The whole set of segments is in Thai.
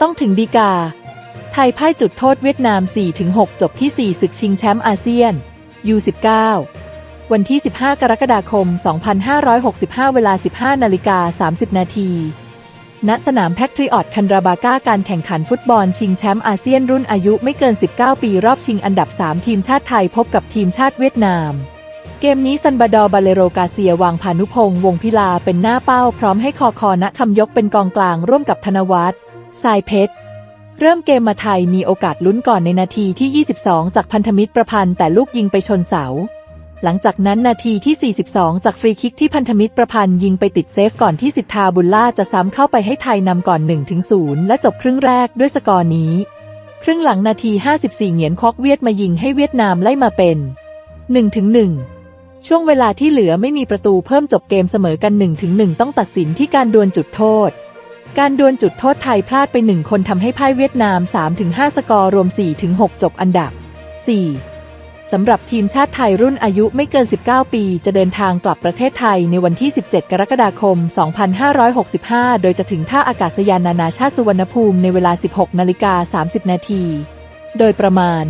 ต้องถึงดีกา ไทยพ่ายจุดโทษเวียดนาม 4-6 จบที่ 4 ศึกชิงแชมป์อาเซียน U19 วันที่ 15 กรกฎาคม 2565 เวลา 15 นาฬิกา 30 นาที ณ สนามแพทริออตคันราบาก้าการแข่งขันฟุตบอลชิงแชมป์อาเซียนรุ่นอายุไม่เกิน 19 ปีรอบชิงอันดับ 3 ทีมชาติไทยพบกับทีมชาติเวียดนาม เกมนี้ซันบาดอร์บาเลโรกาเซียวางพานุพงษ์วงพิลาเป็นหน้าเป้า พร้อมให้คอคอณคำยกเป็นกองกลางร่วมกับธนวัฒน์ ทรายเพชร เริ่มเกมมาไทยมีโอกาสลุ้นก่อนในนาทีที่ 22 จากพันธมิตรประพันธ์แต่ลูกยิงไปชนเสา หลังจากนั้นนาทีที่ 42 จากฟรีคิกที่พันธมิตรประพันธ์ยิงไปติดเซฟก่อนที่สิทธาบุญล่าจะซ้ำเข้าไปให้ไทยนำก่อน 1-0 และจบครึ่งแรกด้วยสกอร์นี้ ครึ่งหลังนาที 54 เหงียนคอกเวียดมายิงให้เวียดนามไล่มาเป็น1-1ช่วงเวลาที่เหลือไม่มีประตูเพิ่มจบเกมเสมอกัน1-1ต้องตัดสินที่การดวลจุดโทษ การดวลจุดโทษไทยพลาดไปหนึ่งคนทำให้พ่ายเวียดนาม 3-5 สกอร์รวม 4-6 จบอันดับ 4. สำหรับทีมชาติไทยรุ่นอายุไม่เกิน 19 ปี จะเดินทางกลับประเทศไทยในวันที่ 17 กรกฎาคม 2565 โดยจะถึงท่าอากาศยานนานาชาติสุวรรณภูมิในเวลา 16 นาฬิกา 30 นาที โดยประมาณ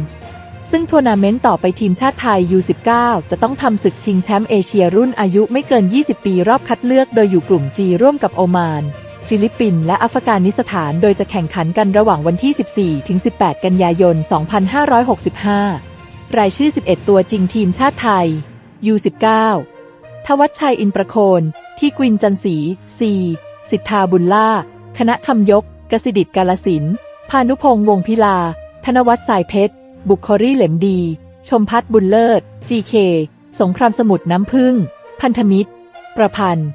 ซึ่งทัวร์นาเมนต์ต่อไปทีมชาติไทย U19 จะต้องทำศึกชิงแชมป์เอเชียรุ่นอายุไม่เกิน 20 ปีรอบคัดเลือก โดยอยู่กลุ่ม G ร่วมกับโอมาน ฟิลิปปินส์และอัฟกานิสถาน โดยจะแข่งขันกันระหว่างวันที่ 14-18 กันยายน 2565 รายชื่อ 11 ตัวจริงทีมชาติไทย U19 ทวัชชัยอินประโคน ที่กวินจันศรีซี สิทธาบุญล่า คณะคำยก กสิดิตกาลสิน พานุพงษ์วงพิลา ธนวัฒน์สายเพชร บุคครีเหล็มดี ชมพัฒน์บุญเลิศ GK สงครามสมุทรน้ำพึ่ง พันธมิตร ประพันธ์